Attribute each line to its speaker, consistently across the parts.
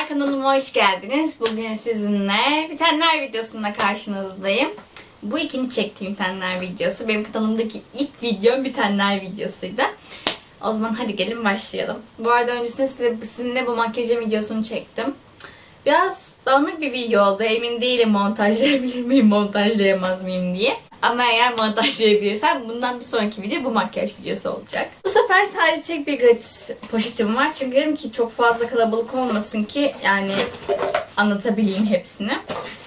Speaker 1: Merhabalar kanalıma hoş geldiniz. Bugün sizinle bir tenler videosunda karşınızdayım. Bu ikinci çektiğim tenler videosu. Benim kanalımdaki ilk videom bir tenler videosuydu. O zaman hadi gelin başlayalım. Bu arada öncesinde sizinle bu makyajı videosunu çektim. Biraz dağınık bir video oldu. Emin değilim montajlayabilir miyim, montajlayamaz mıyım diye. Ama eğer montajlayabilirsem bundan bir sonraki video bu makyaj videosu olacak. Bu sefer sadece tek bir gratis poşetim var. Çünkü dedim ki çok fazla kalabalık olmasın ki yani anlatabileyim hepsini.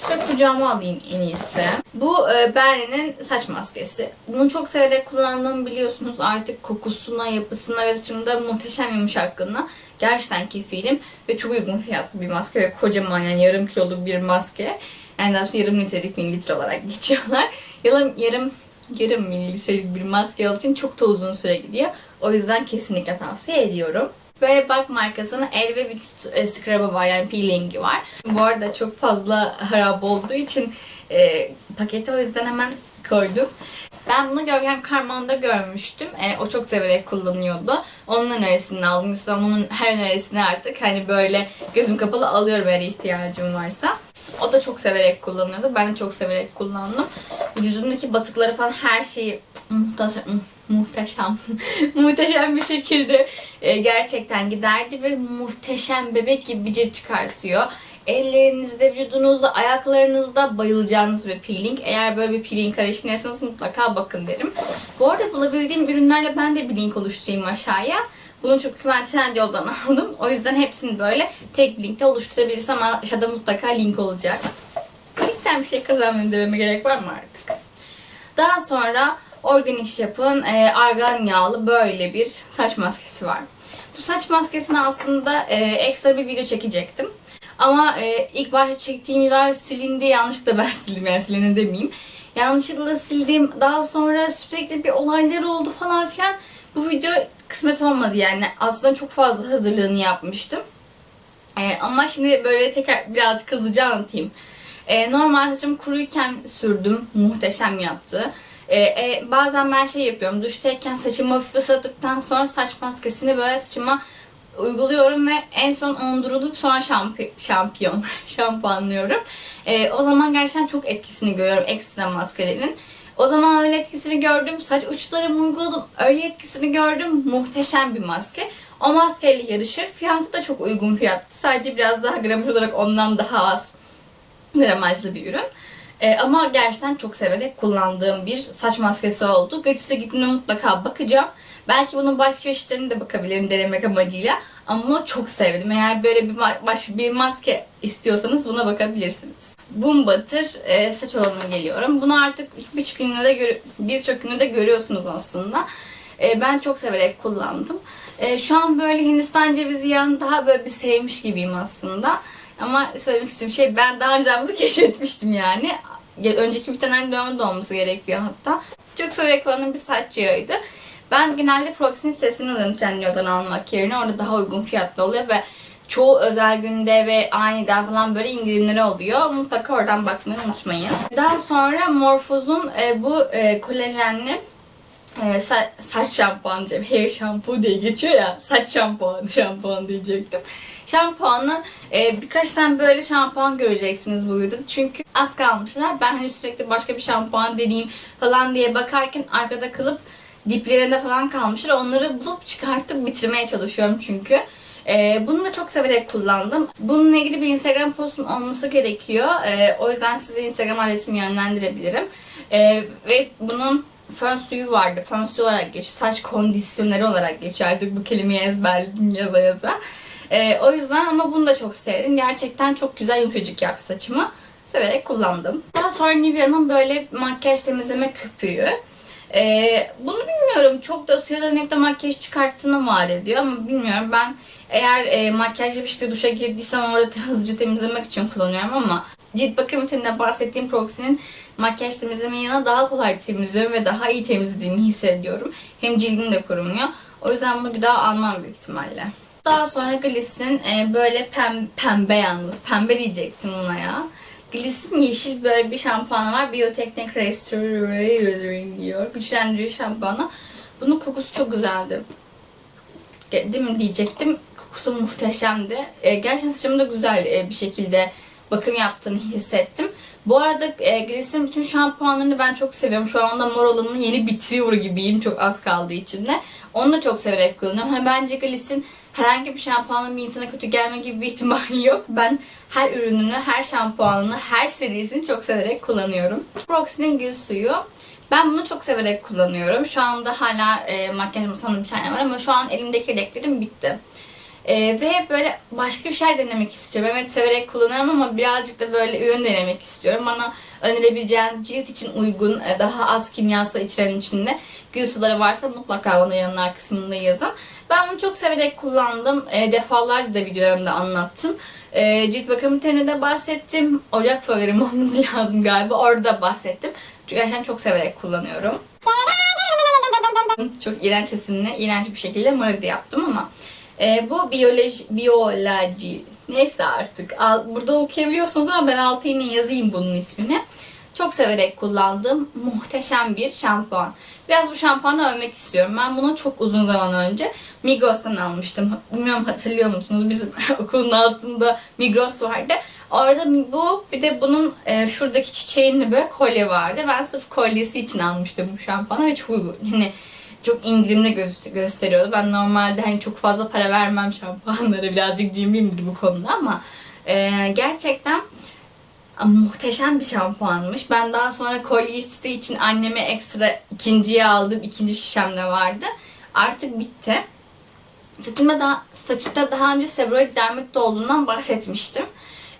Speaker 1: Şöyle kucağıma alayım en iyisi. Bu e, Berne'nin saç maskesi. Bunu çok severek kullandığımı biliyorsunuz. Artık kokusuna, yapısına ve saçımda muhteşem yumuşaklığına gerçekten kefilim. Ve çok uygun fiyatlı bir maske ve kocaman yani yarım kiloluk bir maske. Yani daha yarım litrelik mililitre olarak geçiyorlar. Yarım, yarım, yarım mililitrelik bir maske için çok da uzun süre gidiyor. O yüzden kesinlikle tavsiye ediyorum. Böyle bak markasının el ve vücut e, scrub'ı var yani peelingi var. Bu arada çok fazla harap olduğu için e, paketi o yüzden hemen koydum. Ben bunu Görkem Karman'da görmüştüm. E, o çok severek kullanıyordu. Onun önerisini aldım. Mesela onun her önerisini artık hani böyle gözüm kapalı alıyorum eğer ihtiyacım varsa. O da çok severek kullanıyordu. Ben de çok severek kullandım. Vücudumdaki batıkları falan her şeyi muhteşem, muhteşem, muhteşem bir şekilde e, gerçekten giderdi ve muhteşem bebek gibi bir cilt çıkartıyor. Ellerinizde, vücudunuzda, ayaklarınızda bayılacağınız bir peeling. Eğer böyle bir peeling arayışındaysanız mutlaka bakın derim. Bu arada bulabildiğim ürünlerle ben de bir link oluşturayım aşağıya. Bunu çünkü ben Trendyol'dan aldım. O yüzden hepsini böyle tek bir linkte oluşturabilirsem aşağıda mutlaka link olacak. Linkten bir şey kazanmayayım dememe gerek var mı artık? Daha sonra Organic Shop'ın e, argan yağlı böyle bir saç maskesi var. Bu saç maskesini aslında e, ekstra bir video çekecektim. Ama e, ilk başta çektiğim videolar silindi. Yanlışlıkla ben sildim yani silindi demeyeyim. Yanlışlıkla sildim. Daha sonra sürekli bir olaylar oldu falan filan. Bu video kısmet olmadı yani. Aslında çok fazla hazırlığını yapmıştım. E, ama şimdi böyle tekrar birazcık hızlıca anlatayım. E, normal saçım kuruyken sürdüm. Muhteşem yaptı. E, e, bazen ben şey yapıyorum. Duştayken saçımı hafif ısladıktan sonra saç maskesini böyle saçıma uyguluyorum ve en son ondurulup sonra şampi şampiyon şampuanlıyorum. E, o zaman gerçekten çok etkisini görüyorum ekstra maskelerin. O zaman öyle etkisini gördüm. Saç uçlarımı uyguladım. Öyle etkisini gördüm. Muhteşem bir maske. O maskeyle yarışır. Fiyatı da çok uygun fiyatlı. Sadece biraz daha gramaj olarak ondan daha az gramajlı bir ürün. Ee, ama gerçekten çok severek kullandığım bir saç maskesi oldu. Gratis'e gittiğimde mutlaka bakacağım. Belki bunun başka çeşitlerine de bakabilirim denemek amacıyla. Ama bunu çok sevdim. Eğer böyle bir başka bir maske istiyorsanız buna bakabilirsiniz. Boom Butter e, saç olanına geliyorum. Bunu artık birçok ünlüde de birçok ünlüde görüyorsunuz aslında. E, ben çok severek kullandım. E, şu an böyle Hindistan cevizi yağını daha böyle bir sevmiş gibiyim aslında. Ama söylemek istediğim şey ben daha önce bunu keşfetmiştim yani. Önceki bir tane dövme olması gerekiyor hatta. Çok severek kullandığım bir saç yağıydı. Ben genelde Proxy'nin sesini alıyorum Trendyol'dan almak yerine. Orada daha uygun fiyatlı oluyor ve çoğu özel günde ve aniden falan böyle indirimleri oluyor. Mutlaka oradan bakmayı unutmayın. Daha sonra Morphose'un e, bu e, kolajenli e, sa- saç şampuanı diyeceğim. Hair shampoo diye geçiyor ya. Saç şampuanı, şampuan diyecektim. Şampuanı e, birkaç tane böyle şampuan göreceksiniz bu videoda. Çünkü az kalmışlar. Ben hani sürekli başka bir şampuan deneyeyim falan diye bakarken arkada kalıp diplerinde falan kalmışlar. Onları bulup çıkartıp bitirmeye çalışıyorum çünkü. Ee, bunu da çok severek kullandım. Bununla ilgili bir Instagram postum olması gerekiyor. Ee, o yüzden size Instagram adresimi yönlendirebilirim. Ee, ve bunun fön suyu vardı. Fön suyu olarak geçiyor. Saç kondisyoneri olarak geçiyor. Artık bu kelimeyi ezberledim yaza yaza. Ee, o yüzden ama bunu da çok sevdim. Gerçekten çok güzel yumuşacık yaptı saçımı. Severek kullandım. Daha sonra Nivea'nın böyle makyaj temizleme köpüğü. Ee, bunu bilmiyorum. Çok da suya dönekte makyaj çıkarttığını vaat ediyor ama bilmiyorum. Ben eğer e, makyajlı bir şekilde duşa girdiysem orada hızlıca temizlemek için kullanıyorum ama cilt bakım rutininde bahsettiğim Proxy'nin makyaj temizleme yanına daha kolay temizliyorum ve daha iyi temizlediğimi hissediyorum. Hem cildim de kurumuyor. O yüzden bunu bir daha almam büyük ihtimalle. Daha sonra Gliss'in e, böyle pem, pembe yalnız. Pembe diyecektim buna ya. Gliss'in yeşil böyle bir şampuanı var. Biotechnic Restoring diyor. Güçlendirici şampuanı. Bunun kokusu çok güzeldi. Değil mi diyecektim. Kokusu muhteşemdi. E, gerçekten saçımı da güzel e, bir şekilde bakım yaptığını hissettim. Bu arada e, Gliss'in bütün şampuanlarını ben çok seviyorum. Şu anda mor olanını yeni bitiriyor gibiyim. Çok az kaldığı için de. Onu da çok severek kullanıyorum. Hani bence Gliss'in herhangi bir şampuanın bir insana kötü gelme gibi bir ihtimali yok. Ben her ürününü, her şampuanını, her serisini çok severek kullanıyorum. Proxy'nin gül suyu. Ben bunu çok severek kullanıyorum. Şu anda hala e, makyaj masamda bir tane var ama şu an elimdeki yedeklerim bitti. E, ve böyle başka bir şey denemek istiyorum. Evet severek kullanıyorum ama birazcık da böyle ürün denemek istiyorum. Bana önerebileceğiniz cilt için uygun, e, daha az kimyasal içeren içinde gül suları varsa mutlaka bana yorumlar kısmında yazın. Ben bunu çok severek kullandım. E, defalarca da videolarımda anlattım. E, cilt bakım tenine de bahsettim. Ocak favorim olması lazım galiba. Orada da bahsettim. Çünkü gerçekten çok severek kullanıyorum. Çok iğrenç sesimle, iğrenç bir şekilde morali yaptım ama e, bu biyoloji, biyoloji neyse artık. Al, burada okuyabiliyorsunuz ama ben altı yine yazayım bunun ismini. Çok severek kullandığım muhteşem bir şampuan. Biraz bu şampuanı övmek istiyorum. Ben bunu çok uzun zaman önce Migros'tan almıştım. Bilmiyorum hatırlıyor musunuz? Bizim okulun altında Migros vardı. Orada bu bir de bunun e, şuradaki çiçeğinde böyle kolye vardı. Ben sırf kolyesi için almıştım bu şampuanı ve çok. Hani çok indirimde gö- gösteriyordu. Ben normalde hani çok fazla para vermem şampuanlara. Birazcık cimriyimdir bu konuda ama e, gerçekten muhteşem bir şampuanmış. Ben daha sonra kolyesi için anneme ekstra ikinciye aldım. İkinci şişem de vardı. Artık bitti. Saçımda daha, saçımda daha önce seborreik dermatit olduğundan bahsetmiştim.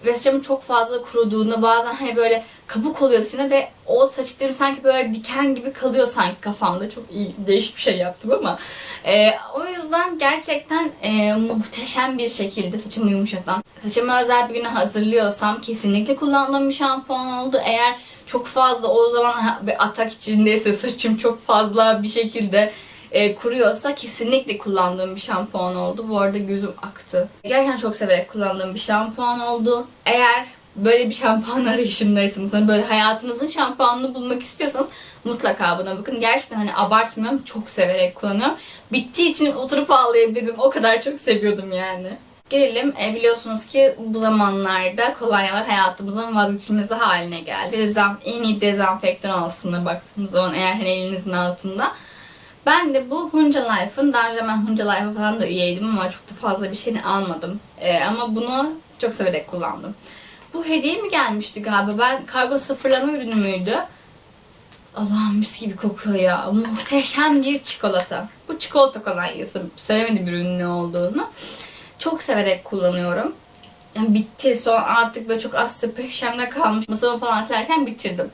Speaker 1: Saçımın çok fazla kuruduğunu bazen hani böyle kabuk oluyor içinde ve o saçlarım sanki böyle diken gibi kalıyor sanki kafamda. Çok iyi, değişik bir şey yaptım ama. Ee, o yüzden gerçekten e, muhteşem bir şekilde saçımı yumuşatan. Saçımı özel bir güne hazırlıyorsam kesinlikle kullandığım bir şampuan oldu. Eğer çok fazla o zaman bir atak içindeyse saçım çok fazla bir şekilde e, kuruyorsa kesinlikle kullandığım bir şampuan oldu. Bu arada gözüm aktı. Gerçekten çok severek kullandığım bir şampuan oldu. Eğer böyle bir şampuan arayışındaysanız, hani böyle hayatınızın şampuanını bulmak istiyorsanız mutlaka buna bakın. Gerçekten hani abartmıyorum, çok severek kullanıyorum. Bittiği için oturup ağlayabilirim. O kadar çok seviyordum yani. Gelelim e, biliyorsunuz ki bu zamanlarda kolonyalar hayatımızın vazgeçilmezi haline geldi. Dezan, en iyi dezenfektan aslında baktığınız zaman eğer hani elinizin altında. Ben de bu Hunca Life'ın, daha önce ben Hunca Life'a falan da üyeydim ama çok da fazla bir şeyini almadım. Ee, ama bunu çok severek kullandım. Bu hediye mi gelmişti galiba? Ben kargo sıfırlama ürünü müydü? Allah'ım mis gibi kokuyor ya. Muhteşem bir çikolata. Bu çikolata kolonyası. Söylemedim ürünün ne olduğunu. Çok severek kullanıyorum. Yani bitti. Son artık böyle çok az sıpışemde kalmış. Masama falan atarken bitirdim.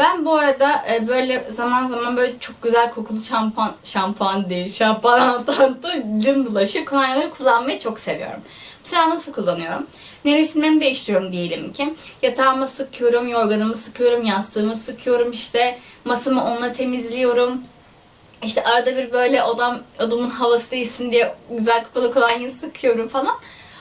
Speaker 1: Ben bu arada e, böyle zaman zaman böyle çok güzel kokulu şampuan, şampuan değil, şampuan altında dilim dolaşıyor. Kolonyaları kullanmayı çok seviyorum. Mesela nasıl kullanıyorum? Nevresimlerimi değiştiriyorum diyelim ki. Yatağımı sıkıyorum, yorganımı sıkıyorum, yastığımı sıkıyorum, işte masamı onunla temizliyorum. İşte arada bir böyle odam, odamın havası değilsin diye güzel kokulu kolonyayı sıkıyorum falan.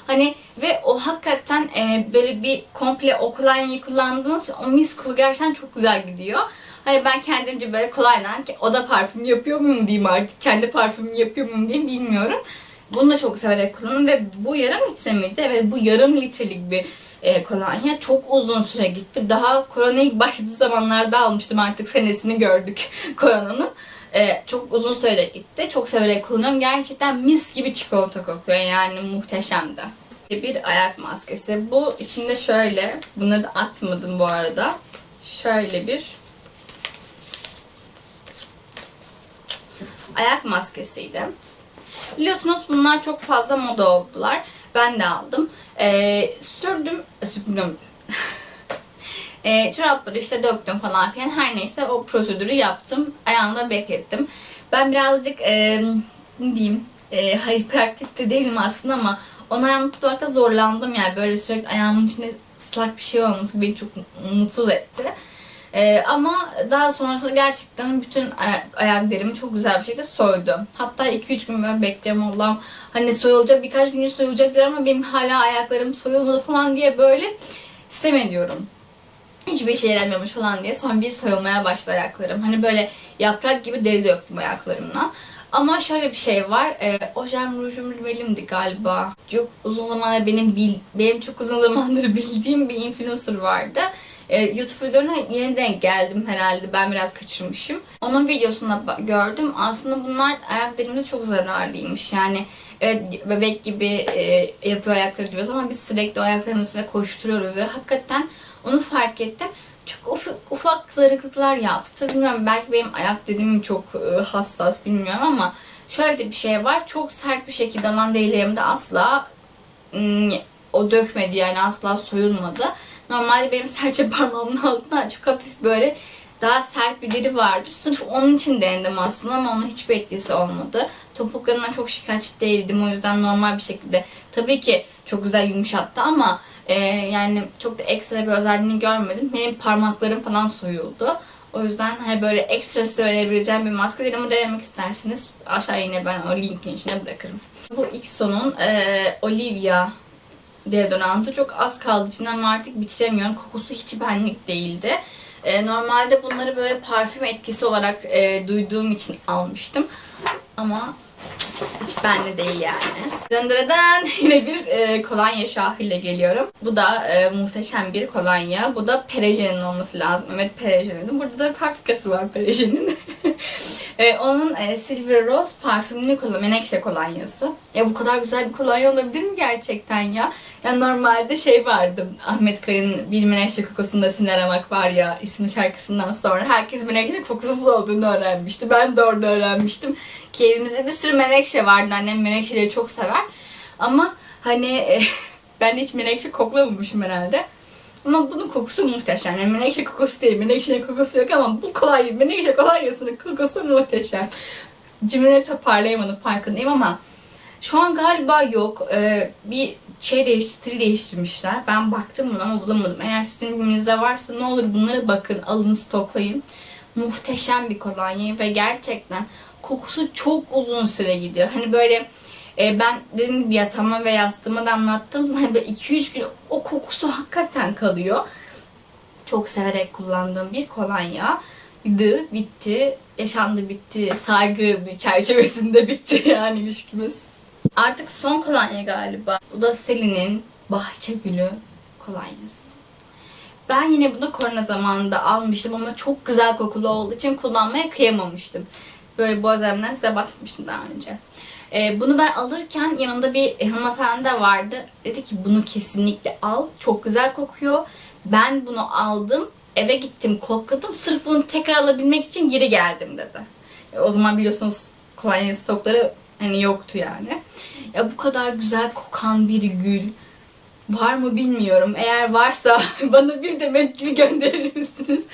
Speaker 1: Hani ve o hakikaten e, böyle bir komple o kolonyayı kullandığınız o mis koku gerçekten çok güzel gidiyor. Hani ben kendimce böyle kolayla oda parfümü yapıyor muyum diyeyim artık. Kendi parfümümü yapıyor muyum diyeyim bilmiyorum. Bunu da çok severek kullanıyorum ve bu yarım litre miydi? Evet bu yarım litrelik bir e, kolonya. Çok uzun süre gitti. Daha korona ilk başladığı zamanlarda almıştım artık senesini gördük koronanın. E, çok uzun süre gitti. Çok severek kullanıyorum. Gerçekten mis gibi çikolata kokuyor yani muhteşemdi. Bir ayak maskesi. Bu içinde şöyle, bunları da atmadım bu arada. Şöyle bir ayak maskesiydi. Biliyorsunuz bunlar çok fazla moda oldular. Ben de aldım. Ee, sürdüm, sürdüm. E, çorapları işte döktüm falan filan. Her neyse o prosedürü yaptım. Ayağımda beklettim. Ben birazcık e, ne diyeyim e, hiperaktif de değilim aslında ama onu ayağımda tutmakta zorlandım yani. Böyle sürekli ayağımın içinde ıslak bir şey olması beni çok mutsuz etti. Ee, ama daha sonrasında gerçekten bütün ay- ayak derimi çok güzel bir şekilde soydu. Hatta 2-3 gün böyle bekliyorum Allah'ım hani soyulacak birkaç gün soyulacak diyor ama benim hala ayaklarım soyulmadı falan diye böyle sistem ediyorum. Hiçbir şey yaramıyormuş falan diye son bir soyulmaya başladı ayaklarım. Hani böyle yaprak gibi deri döktüm ayaklarımdan. Ama şöyle bir şey var. E, ojem rujum rimelimdi galiba. Çok uzun zamandır benim bil, benim çok uzun zamandır bildiğim bir influencer vardı. E, YouTube videolarına yeni denk geldim herhalde. Ben biraz kaçırmışım. Onun videosunda gördüm. Aslında bunlar ayak delimde çok zararlıymış. Yani evet bebek gibi e, yapıyor ayakları diyoruz ama biz sürekli o ayakların üstüne koşturuyoruz. Ve hakikaten onu fark ettim. Çok ufak, ufak zarıklıklar yaptı. Bilmiyorum belki benim ayak dediğim çok e, hassas bilmiyorum ama şöyle de bir şey var. Çok sert bir şekilde alan derilerimde asla ım, o dökmedi yani asla soyulmadı. Normalde benim serçe parmağımın altında çok hafif böyle daha sert bir deri vardı. Sırf onun için denedim aslında ama onun hiçbir etkisi olmadı. Topuklarından çok şikayetçi değildim. O yüzden normal bir şekilde tabii ki çok güzel yumuşattı ama e, yani çok da ekstra bir özelliğini görmedim. Benim parmaklarım falan soyuldu. O yüzden hani böyle ekstra söyleyebileceğim bir maske değil ama denemek isterseniz aşağı yine ben o linkin içine bırakırım. Bu XO'nun e, Olivia deodorantı çok az kaldı içinden ama artık bitiremiyorum. Kokusu hiç benlik değildi. E, normalde bunları böyle parfüm etkisi olarak e, duyduğum için almıştım. Ama hiç benli değil yani. Döndüreden yine bir e, kolonya şahıyla geliyorum. Bu da e, muhteşem bir kolonya. Bu da Pereje'nin olması lazım. Evet Pereje'nin. Burada da fabrikası var Pereje'nin. e, onun e, Silver Rose parfümlü kolonya, menekşe kolonyası. Ya bu kadar güzel bir kolonya olabilir mi gerçekten ya? Ya normalde şey vardı. Ahmet Kaya'nın Bir Menekşe Kokusunda Seni Aramak var ya ismi şarkısından sonra herkes menekşe kokusuz olduğunu öğrenmişti. Ben de orada öğrenmiştim. Ki evimizde bir sürü menekşe vardı. Annem menekşeleri çok sever. Ama hani e, ben hiç menekşe koklamamışım herhalde. Ama bunun kokusu muhteşem. Yani menekşe kokusu değil, menekşenin kokusu yok ama bu kolay, menekşe kolonyasının kokusu muhteşem. Cümleleri toparlayamadım farkındayım ama şu an galiba yok. Ee, bir şey değiş, stil değiştirmişler. Ben baktım buna ama bulamadım. Eğer sizin evinizde varsa ne olur bunlara bakın, alın, stoklayın. Muhteşem bir kolonya ve gerçekten kokusu çok uzun süre gidiyor. Hani böyle e, ben dediğim gibi yatağıma ve yastığıma damlattığım zaman hani böyle 2-3 gün o kokusu hakikaten kalıyor. Çok severek kullandığım bir kolonya. Bitti, bitti, yaşandı bitti, saygı bir çerçevesinde bitti yani ilişkimiz. Artık son kolonya galiba. Bu da Selin'in Bahçe Gülü kolonyası. Ben yine bunu korona zamanında almıştım ama çok güzel kokulu olduğu için kullanmaya kıyamamıştım. Böyle Bozem'den size bahsetmiştim daha önce. Ee, bunu ben alırken yanında bir hanımefendi de vardı. Dedi ki bunu kesinlikle al. Çok güzel kokuyor. Ben bunu aldım. Eve gittim kokladım. Sırf bunu tekrar alabilmek için geri geldim dedi. E, o zaman biliyorsunuz kolonya stokları hani yoktu yani. Ya bu kadar güzel kokan bir gül var mı bilmiyorum. Eğer varsa bana bir demet gül gönderir misiniz?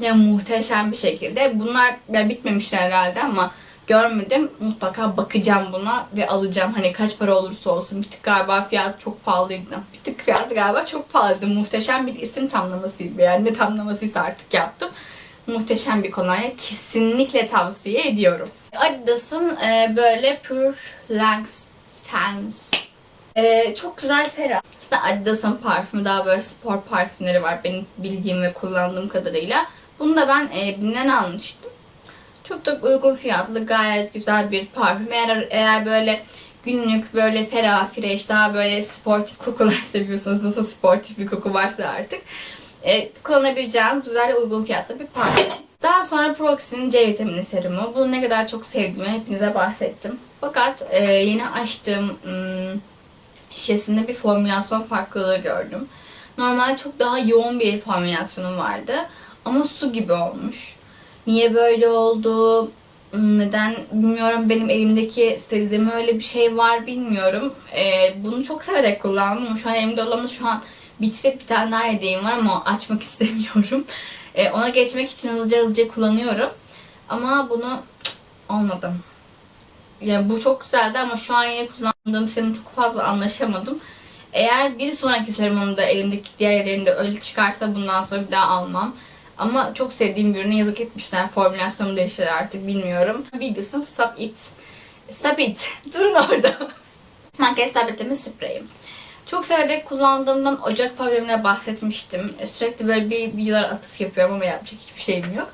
Speaker 1: Ya muhteşem bir şekilde. Bunlar ya bitmemişler herhalde ama görmedim. Mutlaka bakacağım buna ve alacağım. Hani kaç para olursa olsun. Bir tık galiba fiyat çok pahalıydı. Bir tık fiyat galiba çok pahalıydı. Muhteşem bir isim tamlamasıydı. Yani ne tamlamasıysa artık yaptım. Muhteşem bir kolonya. Kesinlikle tavsiye ediyorum. Adidas'ın e, böyle Pure Length Sense ee, çok güzel ferah. İşte Adidas'ın parfümü daha böyle spor parfümleri var benim bildiğim ve kullandığım kadarıyla. Bunu da ben e, Bim'den almıştım. Çok da uygun fiyatlı gayet güzel bir parfüm. Eğer, eğer böyle günlük böyle ferah, fresh, daha böyle sportif kokular seviyorsanız nasıl sportif bir koku varsa artık e, kullanabileceğim güzel uygun fiyatlı bir parfüm. Daha sonra Proxy'nin C vitamini serumu. Bunu ne kadar çok sevdiğimi hepinize bahsettim. Fakat e, yeni açtığım hmm, şişesinde bir formülasyon farklılığı gördüm. Normalde çok daha yoğun bir formülasyonu vardı. Ama su gibi olmuş. Niye böyle oldu? Neden bilmiyorum. Benim elimdeki istediğim öyle bir şey var bilmiyorum. Ee, bunu çok severek kullandım. Şu an elimde olan da şu an bitirip bir tane daha hediyem var ama açmak istemiyorum. Ee, ona geçmek için hızlıca hızlıca kullanıyorum. Ama bunu olmadı. Yani bu çok güzeldi ama şu an yine kullandığım serum çok fazla anlaşamadım. Eğer bir sonraki serumumda elimdeki diğer yerlerinde öyle çıkarsa bundan sonra bir daha almam. Ama çok sevdiğim bir ürüne yazık etmişler. Formülasyonu değiştiler artık bilmiyorum. Biliyorsun Stop It. Stop It. Durun orada. Makyaj sabitleme spreyim. Çok severek kullandığımdan Ocak favorimle bahsetmiştim. E, Sürekli böyle bir videolar atıf yapıyorum ama yapacak hiçbir şeyim yok.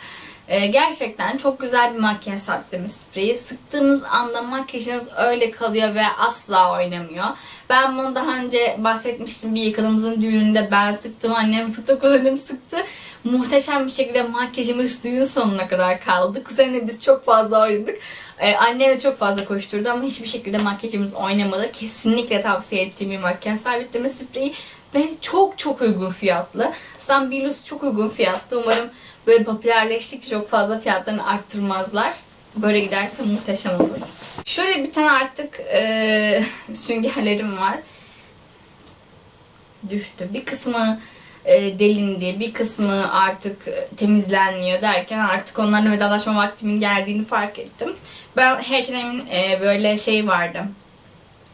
Speaker 1: Ee, gerçekten çok güzel bir makyaj saklama spreyi. Sıktığınız anda makyajınız öyle kalıyor ve asla oynamıyor. Ben bunu daha önce bahsetmiştim bir yakınımızın düğününde ben sıktım, annem sıktı, kuzenim sıktı. Muhteşem bir şekilde makyajımız düğün sonuna kadar kaldı. Kuzenimle biz çok fazla oynadık. Ee, annem de çok fazla koşturdu ama hiçbir şekilde makyajımız oynamadı. Kesinlikle tavsiye ettiğim bir makyaj sabitleme spreyi ve çok çok uygun fiyatlı. Stambilos çok uygun fiyatlı. Umarım böyle popülerleştikçe çok fazla fiyatlarını arttırmazlar. Böyle giderse muhteşem olur. Şöyle bir tane artık e, süngerlerim var. Düştü. Bir kısmı e, delindi, bir kısmı artık e, temizlenmiyor derken artık onlarla vedalaşma vaktimin geldiğini fark ettim. Ben H&M'in e, böyle şey vardı.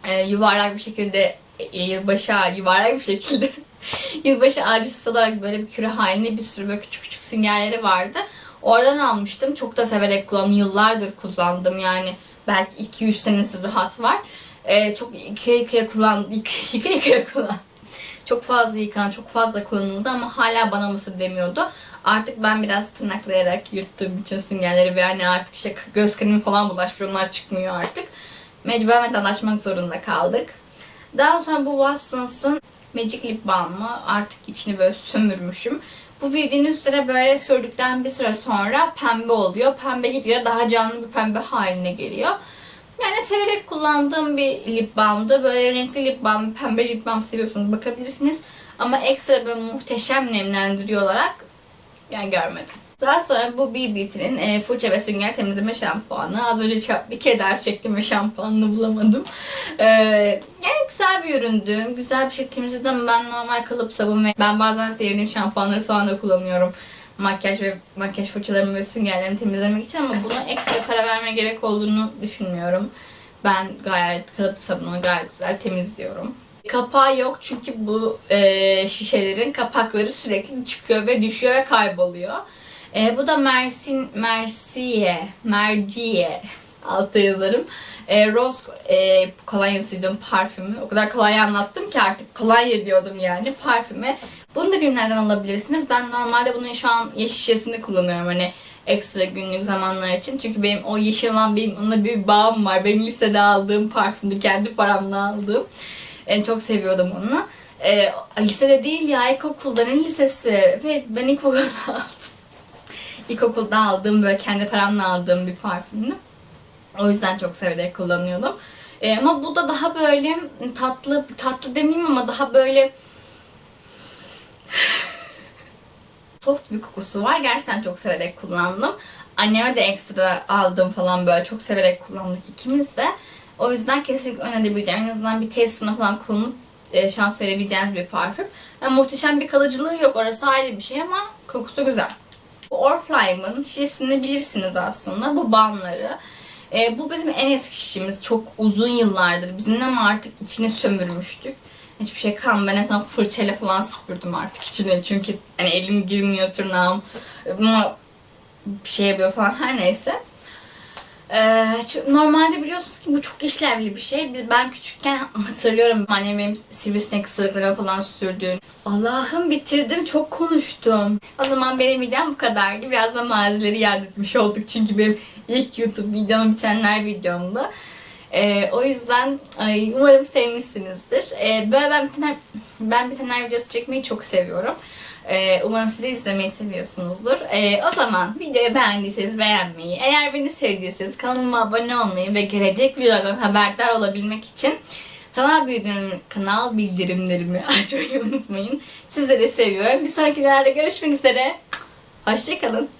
Speaker 1: E, yuvarlak bir şekilde e, yılbaşı yuvarlak bir şekilde yılbaşı ağacı olarak böyle bir küre halinde bir sürü böyle küçük küçük süngerleri vardı. Oradan almıştım. Çok da severek kullandım. Yıllardır kullandım yani. Belki 2-3 senesi rahat var. E, çok yıkaya yıkaya kullandım. Yıkaya yıkaya kullandım. Çok fazla yıkan, çok fazla kullanıldı ama hala bana mısır demiyordu. Artık ben biraz tırnaklayarak yırttığım için süngerleri ve yani artık işte göz kremi falan bulaşmış onlar çıkmıyor artık. Mecburen vedalaşmak zorunda kaldık. Daha sonra bu Watsons'ın Magic Lip Balm'ı artık içini böyle sömürmüşüm. Bu bildiğiniz üzere böyle sürdükten bir süre sonra pembe oluyor. Pembe gitgide daha canlı bir pembe haline geliyor. Yani severek kullandığım bir lip balmdı. Böyle renkli lip balm, pembe lip balm seviyorsanız bakabilirsiniz. Ama ekstra böyle muhteşem nemlendiriyor olarak yani görmedim. Daha sonra bu BB Beauty'nin e, fırça ve sünger temizleme şampuanı. Az önce bir kere daha çektim ve şampuanını bulamadım. E, yani güzel bir üründü. Güzel bir şey temizledim ama ben normal kalıp sabun ve ben bazen sevdiğim şampuanları falan da kullanıyorum. Makyaj ve makyaj fırçalarımı ve süngerlerimi temizlemek için ama buna ekstra para vermeye gerek olduğunu düşünmüyorum. Ben gayet kalıp sabunu gayet güzel temizliyorum. Kapağı yok çünkü bu e, şişelerin kapakları sürekli çıkıyor ve düşüyor ve kayboluyor. E, bu da Mersin, Merciye, Merciye altta yazarım. E, Rose e, kolonya sürdüğüm parfümü. O kadar kolay anlattım ki artık kolonya diyordum yani parfümü. Bunu da birimlerden alabilirsiniz. Ben normalde bunu şu an yeşil şişesinde kullanıyorum. Hani ekstra günlük zamanlar için. Çünkü benim o yeşil olan benim onunla bir bağım var. Benim lisede aldığım parfümdü. Kendi paramla aldığım. En çok seviyordum onu. E, lisede değil ya ilkokulda ne lisesi? Evet ben ilkokulda aldım. İlkokulda aldığım böyle kendi paramla aldığım bir parfümdü. O yüzden çok severek kullanıyordum. E, ama bu da daha böyle tatlı, tatlı demeyeyim ama daha böyle soft bir kokusu var. Gerçekten çok severek kullandım. Anneme de ekstra aldım falan böyle çok severek kullandık ikimiz de. O yüzden kesinlikle önerebileceğim. En azından bir testine falan kullanıp e, şans verebileceğiniz bir parfüm. Yani muhteşem bir kalıcılığı yok. Orası ayrı bir şey ama kokusu güzel. Bu Oriflame'ın şişesini bilirsiniz aslında. Bu balmları. E, bu bizim en eski şişimiz. Çok uzun yıllardır bizim ama artık içine sömürmüştük. Hiçbir şey kalmadı. Ben en son fırçayla falan süpürdüm artık içine. Çünkü hani elim girmiyor tırnağım. Ama bir şey yapıyor falan her neyse. Ee, normalde biliyorsunuz ki bu çok işlevli bir şey. Ben küçükken hatırlıyorum annem benim sivrisinek ısırıklarına falan sürdüğünü. Allah'ım bitirdim çok konuştum. O zaman benim videom bu kadardı. Biraz da mazileri yad etmiş olduk. Çünkü benim ilk YouTube videom bitenler videomdu. Ee, o yüzden ay, umarım sevmişsinizdir. Ee, böyle ben bitenler, ben bitenler videosu çekmeyi çok seviyorum. Ee, umarım siz de izlemeyi seviyorsunuzdur. Ee, o zaman videoyu beğendiyseniz beğenmeyi, eğer beni sevdiyseniz kanalıma abone olmayı ve gelecek videolardan haberdar olabilmek için kanal bildirim, kanal bildirimlerimi açmayı unutmayın. Sizleri seviyorum. Bir sonraki videolarda görüşmek üzere. Hoşçakalın.